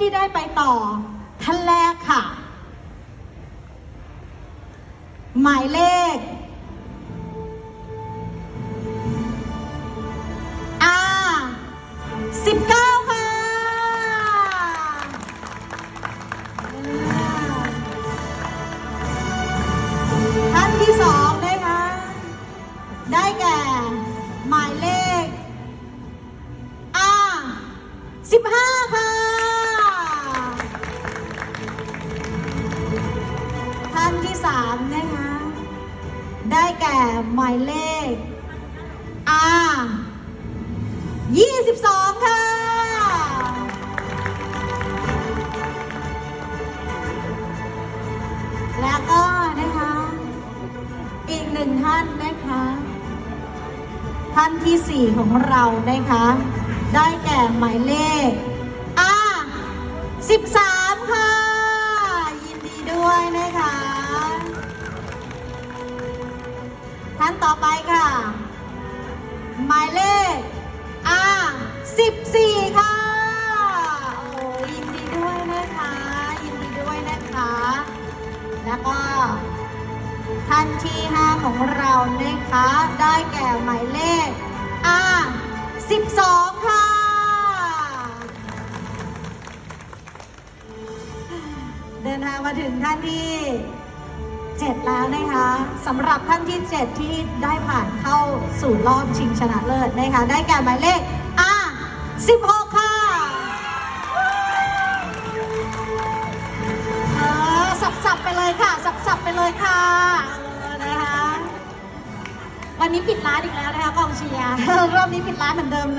ที่ได้ไปต่อท่านแรกค่ะ หมายเลขอาสิบเก้าค่ะ ท่านที่สอง 3 นะคะ ได้แก่หมายเลข R 22 ค่ะ แล้วก็นะคะ อีกหนึ่งท่านนะคะ ท่านที่ 4 ของเรานะคะ ได้แก่หมายเลข R 13านต่อไปค่ะ หมายเลขอาสิบสี่ค่ะ โอ้ยินดีด้วยนะคะ ยินดีด้วยนะคะ แล้วก็ท่านที่ 5 ของเรานะคะ ได้แก่หมายเลขอ่า12 ค่ะ เดินทางมาถึงท่านที่ 7 แล้วนะคะสำหรับท่านที่ 7 ที่ได้ผ่านเข้าสู่รอบชิงชนะเลิศนะคะได้แก่หมายเลขอ่า16 ค่ะสับๆไปเลยค่ะ สับๆไปเลยค่ะนะคะวันนี้ปิดร้านอีกแล้วนะคะกองเชียร์รอบนี้ปิดร้านเหมือนเดิมเลย